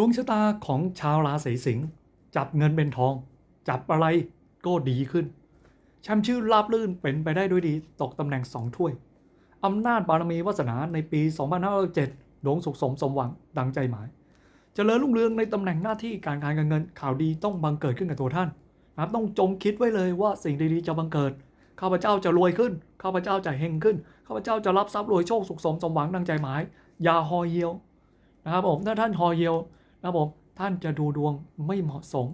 ดวงชะตาของชาวราศีสิงห์จับเงินเป็นทอง จับอะไรก็ดีขึ้นแชมป์ชื่อราบลื่นเป็นไปได้ด้วยดี ตกตำแหน่งสองถ้วยอำนาจบารมีวาสนาในปี 2507ดวงสุขสมสมหวังดังใจหมายเจริญรุ่งเรืองในตำแหน่งหน้าที่การงานการเงินข่าวดีต้องบังเกิดขึ้นกับตัวท่านนะครับต้องจงคิดไว้เลยว่าสิ่งดีๆจะบังเกิดข้าพเจ้าจะรวยขึ้นข้าพเจ้าจะเฮงขึ้นข้าพเจ้าจะรับทรัพย์รวยโชคสุขสมสมหวังดังใจหมาย อย่าหอเหี่ยวนะครับผมถ้าท่านหอเหี่ยว นะผมท่านจะดูดวงไม่เหมาะสม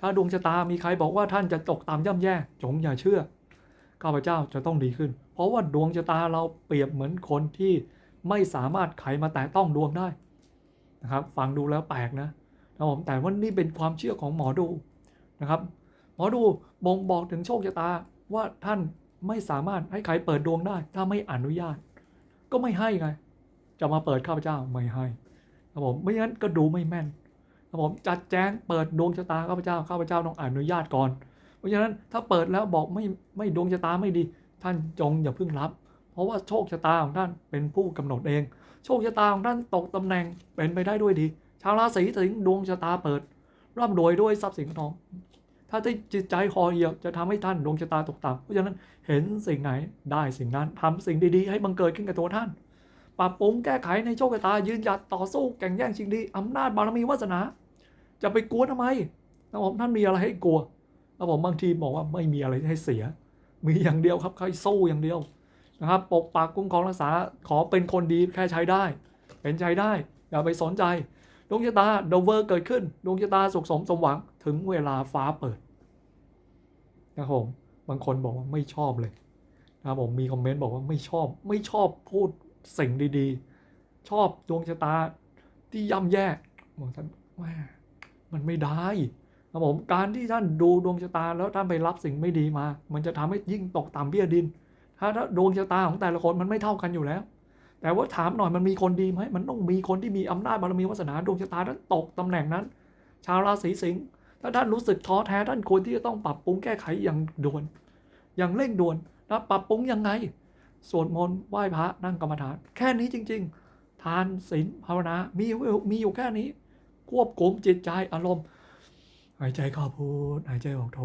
ถ้าดวงชะตามีใครบอกว่าท่านจะตกตามย่ำแย่ จงอย่าเชื่อข้าพเจ้าจะต้องดีขึ้น เพราะว่าดวงชะตาเราเปรียบเหมือนคนที่ไม่สามารถไขมาแตะต้องดวงได้นะครับ ฟังดูแล้วแปลกนะนะผมแต่ว่านี่เป็นความเชื่อของหมอดูนะครับ หมอดูบ่งบอกถึงโชคชะตาว่าท่านไม่สามารถให้ใครเปิดดวงได้ ถ้าไม่อนุญาต ก็ไม่ให้ไง จะมาเปิดข้าพเจ้าไม่ให้ ครับผมไม่งั้นก็ดูไม่แม่นครับผมจัดแจ้งเปิดดวงชะตาข้าพเจ้าข้าพเจ้าต้องอนุญาตก่อน เพราะฉะนั้นถ้าเปิดแล้วบอกไม่ไม่ดวงชะตาไม่ดี ท่านจงอย่าเพิ่งรับ เพราะว่าโชคชะตาของท่านเป็นผู้กำหนดเอง โชคชะตาของท่านตกตำแหน่งเป็นไปได้ด้วยดี ชาวราศีสิงห์ดวงชะตาเปิดร่ำรวยด้วยทรัพย์สินทอง ถ้าที่จิตใจคอเหี่ยวจะทำให้ท่านดวงชะตาตกต่ำเพราะฉะนั้นเห็นสิ่งไหนได้สิ่งนั้นทำสิ่งดีๆ ให้บังเกิดขึ้นกับตัวท่าน ปรับปรุงแก้ไขในโชคชะตา ยืนหยัดต่อสู้แข่งแย่งชิงดีอำนาจบารมีวาสนา จะไปกลัวทำไมนะผมท่านมีอะไรให้กลัวแล้วผมบางทีบอกว่าไม่มีอะไรให้เสีย มีอย่างเดียวครับใครสู้อย่างเดียวนะครับปกปักคุ้มครองรักษาขอเป็นคนดีแค่ใช้ได้ เป็นใจได้ อย่าไปสนใจดวงชะตาดเวอร์เกิดขึ้นดวงชะตาสุขสมสมหวังถึงเวลาฟ้าเปิดนะครับผมบางคนบอกว่าไม่ชอบเลยนะครับผมมีคอมเมนต์บอกว่าไม่ชอบ ไม่ชอบพูด สิ่งดีๆ ชอบดวงชะตาที่ย่ำแย่บอกท่านแม่มันไม่ได้นะครับผมการที่ท่านดูดวงชะตาแล้วท่านไปรับสิ่งไม่ดีมา มันจะทำให้ยิ่งตกต่ำเบี้ยดินถ้าถ้าดวงชะตาของแต่ละคนมันไม่เท่ากันอยู่แล้ว แต่ว่าถามหน่อยมันมีคนดีไหมมันต้องมีคนที่มีอำนาจบารมีวาสนาดวงชะตานั้นตกตำแหน่งนั้น ชาวราศีสิงห์ถ้าท่านรู้สึกท้อแท้ท่านควรที่จะต้องปรับปรุงแก้ไขอย่างด่วน อย่างเร่งด่วนนะปรับปรุงยังไง สวดมนต์ไหว้พระนั่งกรรมฐาน แค่นี้จริง ๆ ทานศีลภาวนา มีมีอยู่แค่นี้ ควบคุมจิตใจอารมณ์ หายใจเข้าพูดหายใจออกโท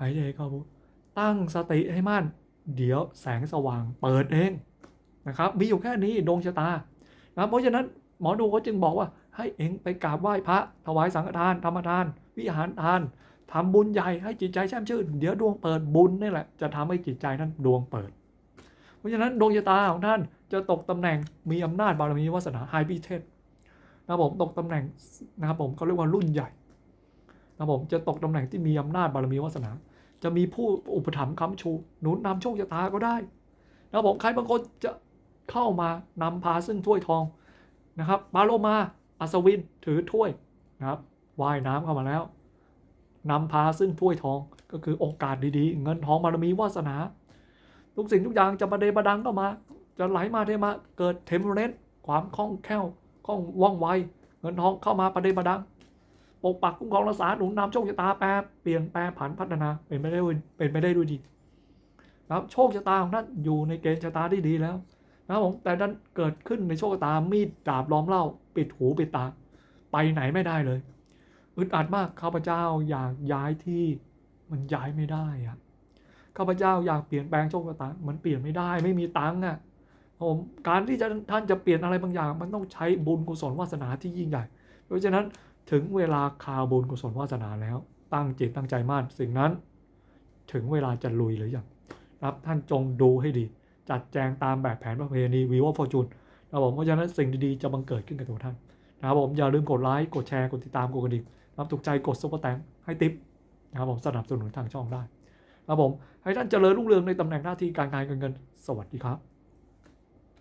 หายใจเข้าพูดตั้งสติให้มั่น เดี๋ยวแสงสว่างเปิดเองนะครับ มีอยู่แค่นี้ดวงชะตานะเพราะฉะนั้นหมอดูเขาจึงบอกว่า ให้เองไปกราบไหว้พระ ถวายสังฆทาน ธรรมทาน วิหารทานทำบุญใหญ่ให้จิตใจแช่มชื่น เดี๋ยวดวงเปิดบุญนี่แหละ จะทำให้จิตใจนั้นดวงเปิด เพราะฉะนั้นดวงชะตาของท่านจะตกตำแหน่งมีอำนาจบารมีวาสนาไฮพิเทศนะครับผมตกตำแหน่งนะครับผมเขาเรียกว่ารุ่นใหญ่นะครับผมจะตกตำแหน่งที่มีอำนาจบารมีวาสนา จะมีผู้อุปถัมภ์ค้ำชูหนุนนำโชคชะตาก็ได้นะครับผมใครบางคนจะเข้ามานำพาซึ่งถ้วยทองนะครับปาโลมาอัศวินถือถ้วยนะครับว่ายน้ำเข้ามาแล้วนำพาซึ่งถ้วยทองก็คือโอกาสดีๆ เงินทองบารมีวาสนา ทุกสิ่งทุกอย่างจะประเดประดังเข้ามา จะไหลมาเทมาเกิดเทมเพลนความคล่องแคล่วคล่องว่องไวเงินทองเข้ามาประเดประดังปกปักคุ้มครองรักษาหนุนนำโชคชะตาแปรเปลี่ยนแปรผันพัฒนาเป็นไปได้เป็นไปได้ด้วยดีนะครับโชคชะตาของท่านอยู่ในเกณฑ์ชะตาที่ดีแล้วนะครับผมแต่ดันเกิดขึ้นในโชคชะตามีดดาบล้อมเล่า ปิดหูปิดตา ไปไหนไม่ได้เลยอึดอัดมากข้าพเจ้าอยากย้ายที่มันย้ายไม่ได้อะ ข้าพเจ้าอยากเปลี่ยนแปลงโชคชะตามันเปลี่ยนไม่ได้ไม่มีตังค์อะผมการที่จะท่านจะเปลี่ยนอะไรบางอย่าง มันต้องใช้บุญกุศลวาสนาที่ยิ่งใหญ่ เพราะฉะนั้นถึงเวลาคาวบุญกุศลวาสนาแล้ว ตั้งจิตตั้งใจมั่นสิ่งนั้น ถึงเวลาจะลุยหรือยังครับท่านจงดูให้ดี จัดแจงตามแบบแผนประเพณีวีวอฟอร์จูนนะครับผมเพราะฉะนั้นสิ่งดีๆจะบังเกิดขึ้นกับตัวท่านนะครับผมอย่าลืมกดไลค์กดแชร์กดติดตามกดกระดิ่งรับถูกใจกดซุปเปอร์แตงให้ติปนะครับผมสนับสนุนทางช่องได้ ครับผมให้ท่านเจริญรุ่งเรืองในตำแหน่งหน้าที่การงานการเงิน สวัสดีครับ